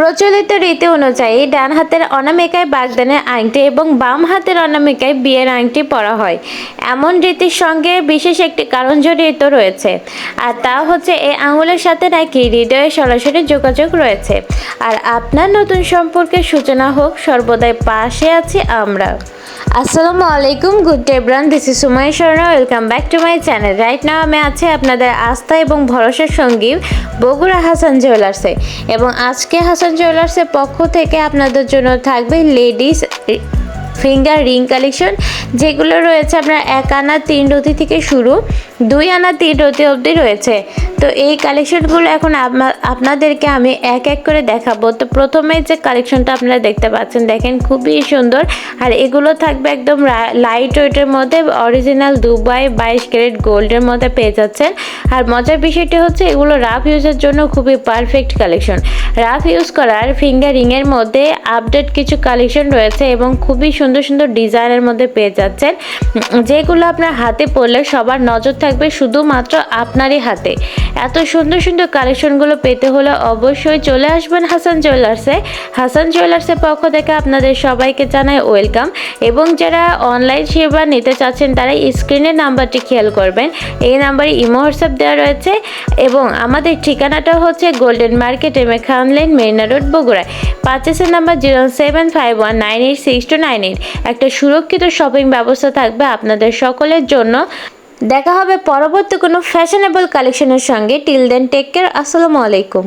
প্রচলিত রীতি অনুযায়ী ডান হাতের অনামিকায় বাগদানের আংটি এবং বাম হাতের অনামিকায় বিয়ের আংটি পরা হয়। এমন রীতির সঙ্গে বিশেষ একটি কারণ জড়িত রয়েছে। আর তা হচ্ছে এই আঙুলের সাথে নাকি হৃদয়ে সরাসরি যোগাযোগ রয়েছে। আর আপনার নতুন সম্পর্কের সূচনা হোক, সর্বদাই পাশে আছি আমরা। আসসালামু আলাইকুম গুড ডে ব্রান দিস ইজ সুমাই Sharma welcome back to my channel right now আমি আছি আপনাদের আস্থা এবং ভরসার সঙ্গী বগুড়া হাসান জুয়েলার্সে এবং আজকে হাসান জুয়েলার্সের পক্ষ থেকে আপনাদের জন্য থাকবে লেডিস ফিঙ্গার রিং কালেকশন যেগুলো রয়েছে আপনার এক আনা, তিন রতি থেকে শুরু, দুই আনা, তিন রতি অবধি রয়েছে। তো এই কালেকশনগুলো এখন আপনাদেরকে আমি এক এক করে দেখাবো। তো প্রথমে যে কালেকশনটা আপনারা দেখতে পাচ্ছেন, দেখেন খুবই সুন্দর। আর এগুলো থাকবে একদম লাইট ওয়েটের মধ্যে অরিজিনাল দুবাই বাইশ ক্যারেট গোল্ডের মধ্যে পেয়ে যাচ্ছেন। আর মজার বিষয়টি হচ্ছে, এগুলো রাফ ইউজের জন্য খুবই পারফেক্ট কালেকশন রাফ ইউজ করার ফিঙ্গার রিংয়ের মধ্যে আপডেট কিছু কালেকশন রয়েছে এবং খুবই সুন্দর সুন্দর ডিজাইনের মধ্যে পেয়ে যাচ্ছেন। যেগুলো আপনার হাতে পড়লে সবার নজর থাকবে শুধুমাত্র আপনারই হাতে। এত সুন্দর সুন্দর কালেকশনগুলো পেতে হলে অবশ্যই চলে আসবেন হাসান জুয়েলার্সে হাসান জুয়েলার্সের পক্ষ থেকে আপনাদের সবাইকে জানাই ওয়েলকাম। এবং যারা অনলাইন সেবা নিতে চাচ্ছেন, তারা স্ক্রিনের নাম্বারটি খেয়াল করবেন। এই নাম্বারে ইমো, হোয়াটসঅ্যাপ দেওয়া রয়েছে। এবং আমাদের ঠিকানাটা হচ্ছে golden market, M A Khan lane, Marina road, বগুড়ায়। পার্চেসের number zero seven five one nine eight six two nine eight. একটা সুরক্ষিত শপিং ব্যবস্থা থাকবে আপনাদের সকলের জন্য। দেখা হবে পরবর্তী কোনো ফ্যাশনেবল কালেকশনের সঙ্গে। টিল দেন টেক কেয়ার আসসালামু আলাইকুম